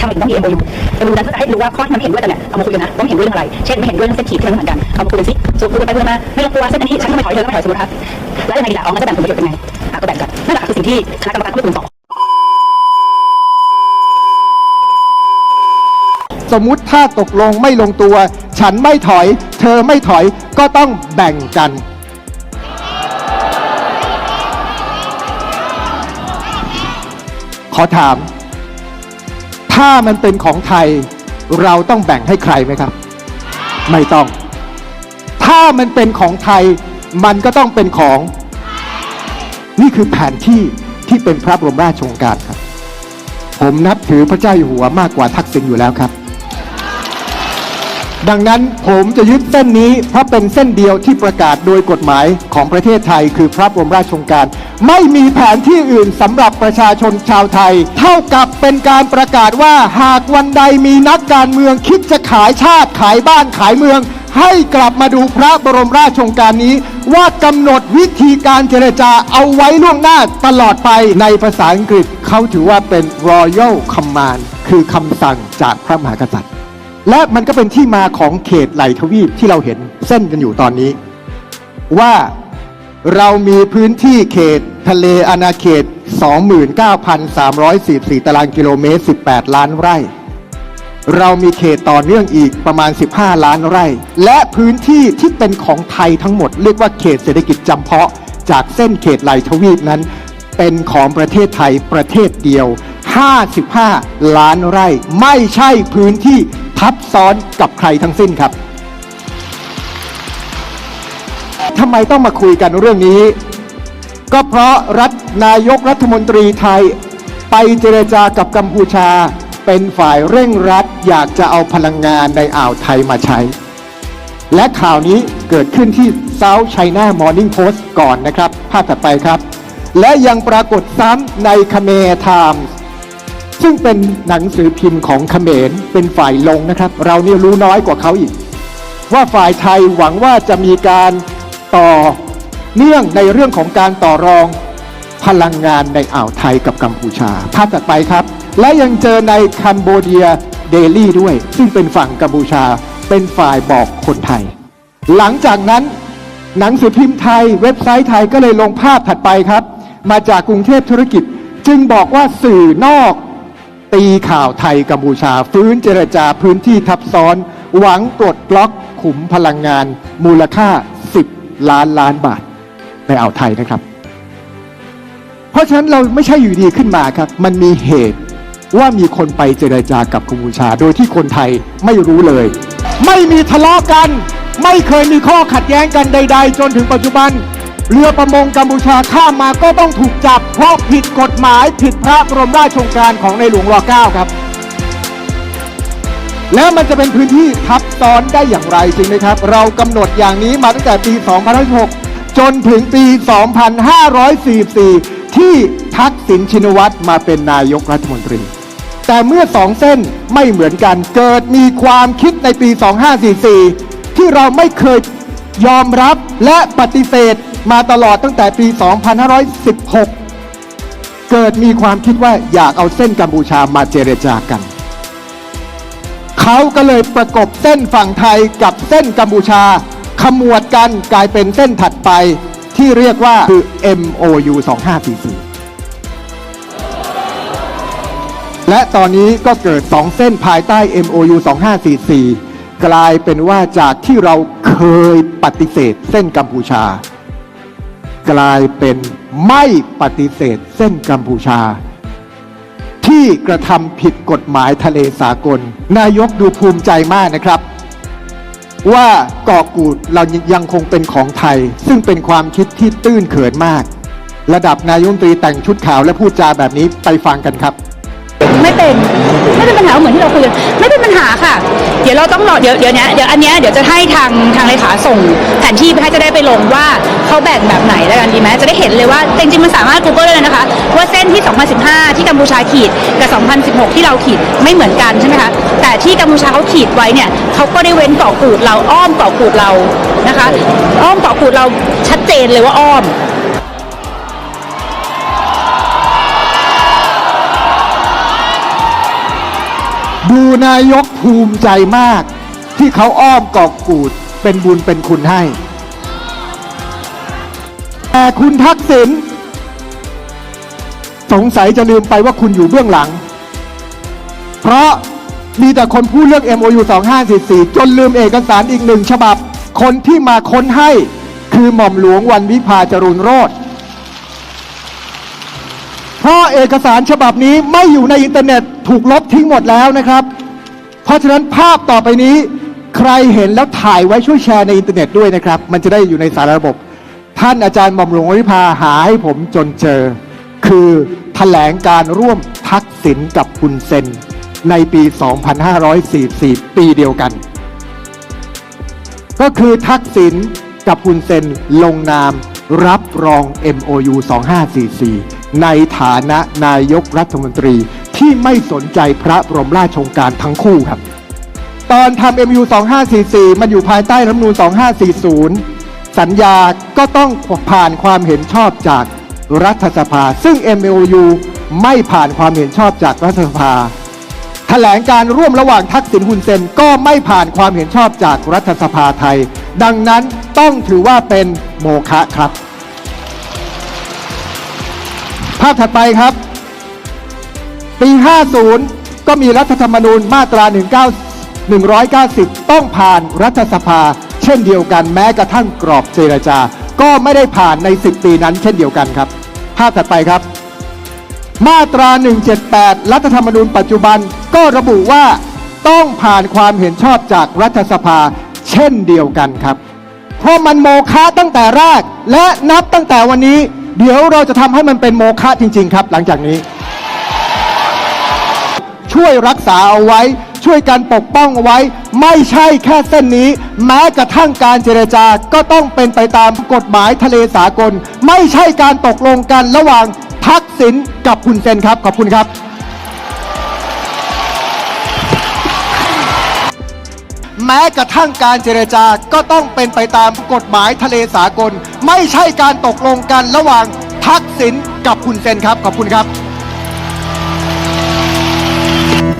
ทำไมถึงต้องมี MOU MOU นั้นเพื่อให้รู้ว่าข้อที่มันไม่เห็นด้วยกันเนี่ยเอามาคุยกันนะว่าไม่เห็นด้วยเรื่องอะไร เช่นไม่เห็นด้วยเรื่องเส้นขีดที่มันเหมือนกันเอามาคุยกันสิสรุปคุยกันไปคุยกันมาไม่ลงตัวเส้นอันนี้ฉันก็ไม่ถอยเธอก็ไม่ถอยสมมติครับแล้วยังไงดีล่ะอ๋อมันจะแบ่งผลประโยชน์ยังไงอะก็แบ่งกันนั่นแหละคือสิ่งที่คณะกรรมการต้องไปตรวจสอบสมมุติถ้าตกลงไม่ลงตัว ฉันไม่ถอย เธอไม่ถอยก็ต้องแบ่งกันขอถาม ถ้ามันเป็นของไทย เราต้องแบ่งให้ใครไหมครับ ไม่ต้อง ถ้ามันเป็นของไทย มันก็ต้องเป็นของ นี่คือแผนที่ที่เป็นพระบรมราชโองการครับ ผมนับถือพระเจ้าอยู่หัวมากกว่าทักษิณอยู่แล้วครับ ดังนั้นผมจะยึดเส้นนี้เพราะเป็นเส้นเดียวที่ประกาศโดยกฎหมายของประเทศไทย คือพระบรมราชโองการ ไม่มีแผนที่อื่นสำหรับประชาชนชาวไทย เท่ากับเป็นการประกาศว่าหากวันใดมีนักการเมืองคิดจะขายชาติขายบ้านขายเมือง ให้กลับมาดูพระบรมราชโองการนี้ ว่ากำหนดวิธีการเจรจาเอาไว้ล่วงหน้าตลอดไปในภาษาอังกฤษ เขาถือว่าเป็น royal command คือคำสั่งจากพระมหากษัตริย์ และมันก็เป็นที่มาของเขตไหลทวีปที่เราเห็นเส้นกันอยู่ตอนนี้ ว่า เรามีพื้นที่เขตทะเลอาณาเขต 29,344 ตารางกิโลเมตร 18 ล้านไร่ เรามีเขตต่อเนื่องอีกประมาณ 15 ล้านไร่ และพื้นที่ที่เป็นของไทยทั้งหมด เรียกว่าเขตเศรษฐกิจจำเพาะ จากเส้นเขตไหลทวีปนั้น เป็นของประเทศไทยประเทศเดียว 55 ล้านไร่ ไม่ใช่พื้นที่ทับซ้อนกับใครทั้งสิ้นครับ ทำไมต้องมาคุยกันเรื่องนี้ ก็เพราะรัฐนายกรัฐมนตรีไทย ไปเจรจากับกัมพูชา เป็นฝ่ายเร่งรัดอยากจะเอาพลังงานในอ่าวไทยมาใช้ และข่าวนี้เกิดขึ้นที่ South China Morning Post ก่อนนะครับ ภาพถัดไปครับ และยังปรากฏซ้ำในคเมไทม์ซึ่งเป็นหนังสือพิมพ์ของเขมรเป็นฝ่ายลงนะครับ เราเนี่ยรู้น้อยกว่าเขาอีก ว่าฝ่ายไทยหวังว่าจะมีการ ต่อเนื่องในเรื่องของการต่อรองพลังงานในอ่าวไทยกับกัมพูชา ภาพถัดไปครับ และยังเจอในคัมโบเดียเดลี่ด้วย ซึ่งเป็นฝั่งกัมพูชาเป็นฝ่ายบอกคนไทย หลังจากนั้นหนังสือพิมพ์ไทย เว็บไซต์ไทยก็เลยลงภาพถัดไปครับ มาจากกรุงเทพธุรกิจ จึงบอกว่าสื่อนอก ตีข่าวไทยกัมพูชา ฟื้นเจรจาพื้นที่ทับซ้อน หวังปลดล็อกขุมพลังงาน มูลค่า ล้านล้านบาทในอ่าวไทยนะครับ เพราะฉะนั้นเราไม่ใช่อยู่ดีขึ้นมาครับ มันมีเหตุว่ามีคนไปเจรจากับกัมพูชา โดยที่คนไทยไม่รู้เลย ไม่มีทะเลาะกัน ไม่เคยมีข้อขัดแย้งกันใด ๆ จนถึงปัจจุบัน เรือประมงกัมพูชาข้ามมาก็ต้องถูกจับ เพราะผิดกฎหมายผิดพระบรมราชโองการของในหลวงรอเก้าครับ แล้วมันจะเป็นพื้นที่ทับซ้อนได้อย่างไรจริงไหมครับ เรากำหนดอย่างนี้มาตั้งแต่ปี 2006 จนถึงปี 2544 ที่ทักษิณชินวัตรมาเป็นนายกรัฐมนตรี แต่เมื่อสองเส้นไม่เหมือนกันเกิดมีความคิดในปี 2544 ที่เราไม่เคยยอมรับและปฏิเสธมาตลอดตั้งแต่ปี 2516 เกิดมีความคิดว่าอยากเอาเส้นกัมพูชามาเจรจากัน เขาก็เลยประกบเส้นฝั่งไทยกับเส้นกัมพูชา ขมวดกันกลายเป็นเส้นถัดไปที่เรียกว่าคือ MOU 2544 และตอนนี้ก็เกิด 2 เส้นภายใต้ MOU 2544 กลายเป็นว่าจากที่เราเคยปฏิเสธเส้นกัมพูชา กลายเป็นไม่ปฏิเสธเส้นกัมพูชา ที่กระทำผิดกฎหมายทะเลสากล นายกดูภูมิใจมากนะครับ ว่าเกาะกูดเรายังคงเป็นของไทย ซึ่งเป็นความคิดที่ตื้นเขินมาก ระดับนายกรัฐมนตรีแต่งชุดขาวและพูดจาแบบนี้ไปฟังกันครับไม่เป็นไม่เป็นปัญหาเหมือนที่เราคุยกันไม่เป็นปัญหาค่ะ เดี๋ยวเราต้องรอเดี๋ยวเดี๋ยวนี้เดี๋ยวอันนี้เดี๋ยวจะให้ทางทางเลขาส่งแผนที่ไปให้จะได้ไปลงว่าเขาแบ่งแบบไหนแล้วกันดีไหมจะได้เห็นเลยว่าจริงๆมันสามารถ Google ได้เลยนะคะ 2015 ที่กัมพูชาขีดกับ 2016 ที่เราขีดไม่เหมือนกันใช่ไหมคะแต่ที่กัมพูชาเขาขีดไว้เนี่ยเขาก็ได้เว้นเกาะกูดเราอ้อมเกาะกูดเรานะคะ อ้อมเกาะกูดเราชัดเจนเลยว่าอ้อมผดูนายกภูมิใจมาก ที่เขาอ้อมกอกกูดเป็นบุญเป็นคุณให้ แต่คุณทักษิณ สงสัยจะลืมไปว่าคุณอยู่เบื้องหลัง เพราะมีแต่คนพูดเรื่อง MOU 2544 จนลืมเอกสารอีกหนึ่งฉบับ คนที่มาค้นให้คือหม่อมหลวงวันวิภาจรุนโรธเพราะเอกสารฉบับนี้ไม่อยู่ในอินเทอร์เน็ตถูกลบทิ้งหมดแล้วนะครับ เพราะฉะนั้นภาพต่อไปนี้ ใครเห็นแล้วถ่ายไว้ช่วยแชร์ในอินเทอร์เน็ตด้วยนะครับ มันจะได้อยู่ในสารระบบ ท่านอาจารย์หม่อมหลวงวิภาหาให้ผมจนเจอ คือแถลงการร่วมทักษิณกับคุณเซนในปี 2544 ปีเดียวกัน ก็คือทักษิณกับคุณเซนลงนามรับรอง MOU 2544 ในฐานะนายกรัฐมนตรีที่ไม่สนใจพระบรมราชโองการทั้งคู่ครับ ตอนทำ MOU 2544 มันอยู่ภายใต้รัฐมนูญ2540 สัญญาก็ต้องผ่านความเห็นชอบจาก รัฐสภา ซึ่ง MOU ไม่ผ่านความเห็นชอบจากรัฐสภา แถลงการร่วมระหว่างทักษิณฮุนเซนก็ไม่ผ่านความเห็นชอบจากรัฐสภาไทย ดังนั้นต้องถือว่าเป็นโมฆะครับ ภาพถัดไปครับ ปี 50 ก็มีรัฐธรรมนูญมาตรา 19 190 ต้องผ่านรัฐสภา เช่นเดียวกันแม้กระทั่งกรอบเจรจา ก็ไม่ได้ผ่านใน 10 ปีนั้นเช่นเดียวกันครับ ภาพถัดไปครับ มาตรา 178 รัฐธรรมนูญปัจจุบันก็ระบุว่าต้องผ่านความเห็นชอบจากรัฐสภาเช่นเดียวกันครับ เพราะมันโมฆะตั้งแต่แรก และนับตั้งแต่วันนี้ เดี๋ยวเราจะทำให้มันเป็นโมฆะจริง ๆ ครับ หลังจากนี้ ช่วยรักษาเอาไว้ ช่วยกันปกป้องเอาไว้ ไม่ใช่แค่เส้นนี้ แม้กระทั่งการเจรจาก็ต้องเป็นไปตามกฎหมายทะเลสากล ไม่ใช่การตกลงกันระหว่างทักษิณกับคุณเซนครับ ขอบคุณครับ แม้กระทั่งการเจรจาก็ต้องเป็นไปตามกฎหมายทะเลสากล ไม่ใช่การตกลงกันระหว่างทักษิณกับคุณเซนครับ ขอบคุณครับ